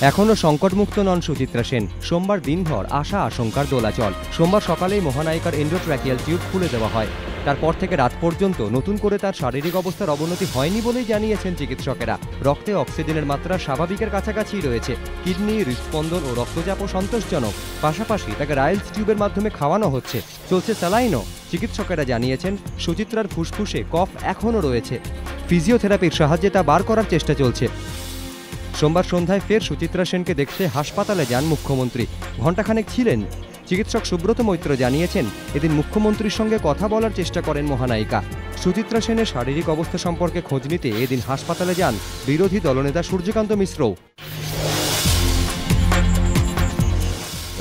এখনও সংকটমুক্ত নন সুচিত্রা সেন। সোমবার দিনভর আশা আশঙ্কার দোলাচল। সোমবার সকালেই মহানায়িকার এন্ডোট্র্যাকিয়াল টিউব খুলে দেওয়া হয়। তারপর থেকে রাত পর্যন্ত নতুন করে তার শারীরিক অবস্থার অবনতি হয়নি বলেই জানিয়েছেন চিকিৎসকেরা। রক্তে অক্সিজেনের মাত্রা স্বাভাবিকের কাছাকাছি রয়েছে। কিডনি হৃদস্পন্দন ও রক্তচাপও সন্তোষজনক। পাশাপাশি তাকে রাইলস টিউবের মাধ্যমে খাওয়ানো হচ্ছে। চলছে স্যালাইনও। চিকিৎসকেরা জানিয়েছেন, সুচিত্রার ফুসফুসে কফ এখনও রয়েছে। ফিজিওথেরাপির সাহায্যে তা বার করার চেষ্টা চলছে। সোমবার সন্ধ্যায় ফের সুচিত্রা সেনকে দেখতে হাসপাতালে যান মুখ্যমন্ত্রী। ঘণ্টাখানেক ছিলেন। চিকিৎসক সুব্রত মৈত্র জানিয়েছেন, এদিন মুখ্যমন্ত্রীর সঙ্গে কথা বলার চেষ্টা করেন মহানায়িকা। সুচিত্রা সেনের শারীরিক অবস্থা সম্পর্কে খোঁজ নিতে এদিন হাসপাতালে যান বিরোধী দলনেতা সূর্যকান্ত মিশ্র।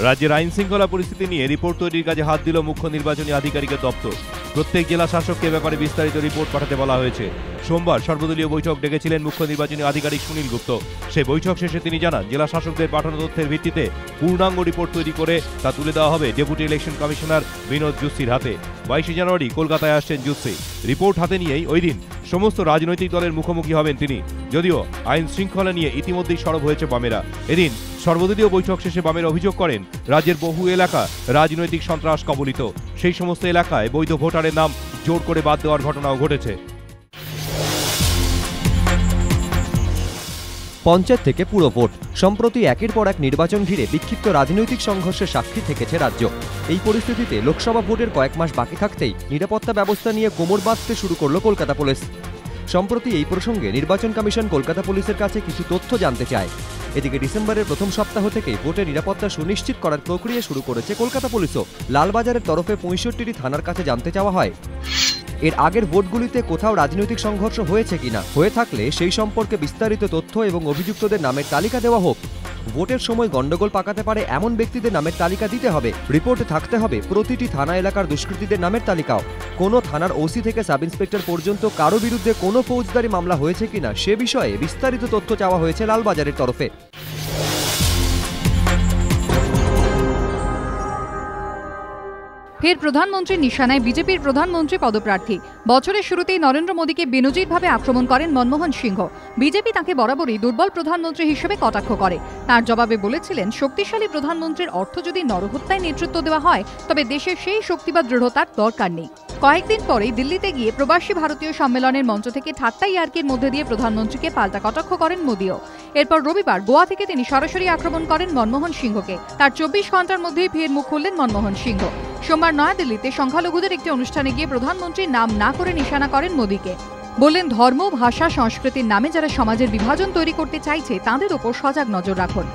রাজ্যের আইন শৃঙ্খলা পরিস্থিতি নিয়ে রিপোর্ট তৈরির কাজে হাত দিল মুখ্য নির্বাচনী আধিকারিকের দপ্তর। প্রত্যেক জেলা শাসককে ব্যাপারে বিস্তারিত রিপোর্ট পাঠাতে বলা হয়েছে। সোমবার সর্বদলীয় বৈঠক ডেকেছিলেন মুখ্য নির্বাচনী আধিকারিক সুনীল গুপ্ত। সেই বৈঠক শেষে তিনি জানান, জেলা শাসকদের পাঠানো তথ্যের ভিত্তিতে পূর্ণাঙ্গ রিপোর্ট তৈরি করে তা তুলে দেওয়া হবে ডেপুটি ইলেকশন কমিশনার বিনোদ জুসির হাতে। বাইশে জানুয়ারি কলকাতায় আসছেন জুসি রিপোর্ট হাতে নিয়েই ওই দিন সমস্ত রাজনৈতিক দলের মুখোমুখি হবেন তিনি। যদিও আইন শৃঙ্খলা নিয়ে ইতিমধ্যেই সরব হয়েছে বামেরা। এদিন সর্বদলীয় বৈঠক শেষে বামের অভিযোগ করেন, রাজ্যের বহু এলাকা রাজনৈতিক সন্ত্রাস কবলিত। সেই সমস্ত এলাকায় বৈধ ভোটারের নাম জোর করে বাদ দেওয়ার ঘটনাও ঘটেছে। পঞ্চায়েত থেকে পুরো ভোট। সম্প্রতি একের পর এক নির্বাচন ঘিরে বিক্ষিপ্ত রাজনৈতিক সংঘর্ষের সাক্ষী থেকেছে রাজ্য। এই পরিস্থিতিতে লোকসভা ভোটের কয়েক মাস বাকি থাকতেই নিরাপত্তা ব্যবস্থা নিয়ে কোমর বাঁধতে শুরু করল কলকাতা পুলিশ। সম্প্রতি এই প্রসঙ্গে নির্বাচন কমিশন কলকাতা পুলিশের কাছে কিছু তথ্য জানতে চায়। এদিকে ডিসেম্বরের প্রথম সপ্তাহ থেকেই ভোটের নিরাপত্তা সুনিশ্চিত করার প্রক্রিয়া শুরু করেছে কলকাতা পুলিশও। লালবাজারের তরফে পঁয়ষট্টিটি থানার কাছে জানতে চাওয়া হয়। এর আগের ভোটগুলিতে কোথাও রাজনৈতিক সংঘর্ষ হয়েছে কিনা, হয়ে থাকলে সেই সম্পর্কে বিস্তারিত তথ্য এবং অভিযুক্তদের নামের তালিকা দেওয়া হোক। ভোটের সময় গন্ডগোল পাকাতে পারে এমন ব্যক্তিদের নামের তালিকা দিতে হবে। রিপোর্টে থাকতে হবে প্রতিটি থানা এলাকার দুষ্কৃতীদের নামের তালিকাও। কোনো থানার ওসি থেকে সাব ইন্সপেক্টর পর্যন্ত কারও বিরুদ্ধে কোনো ফৌজদারি মামলা হয়েছে কিনা সে বিষয়ে বিস্তারিত তথ্য চাওয়া হয়েছে লালবাজারের তরফে। ফের প্রধানমন্ত্রীর নিশানায় বিজেপির প্রধানমন্ত্রী পদপ্রার্থী। বছরের শুরুতেই নরেন্দ্র মোদীকে বেনজিরভাবে আক্রমণ করেন মনমোহন সিংহ। বিজেপি তাকে বরাবরই দুর্বল প্রধানমন্ত্রী হিসেবে কটাক্ষ করে। তার জবাবে বলেছিলেন, শক্তিশালী প্রধানমন্ত্রীর অর্থ যদি নরহত্যায় নেতৃত্ব দেওয়া হয়, তবে দেশের সেই শক্তি বা দৃঢ়তার দরকার নেই। কয়েকদিন পরেই দিল্লিতে গিয়ে প্রবাসী ভারতীয় সম্মেলনের মঞ্চ থেকে ঠাট্টা ইয়ার্কির মধ্যে দিয়ে প্রধানমন্ত্রীকে পাল্টা কটাক্ষ করেন মোদীও। এরপর রবিবার গোয়া থেকে তিনি সরাসরি আক্রমণ করেন মনমোহন সিংহকে। তার চব্বিশ ঘণ্টার মধ্যেই ফের মুখ খুললেন মনমোহন সিংহ। সোমবার নয়াদিল্লিতে সংখ্যালঘুদের একটি অনুষ্ঠানে গিয়ে প্রধানমন্ত্রী নাম না করে নিশানা করেন মোদীকে। বললেন, ধর্ম, ভাষা, সংস্কৃতির নামে যারা সমাজের বিভাজন তৈরি করতে চাইছে, তাদের ওপর সজাগ নজর রাখুন।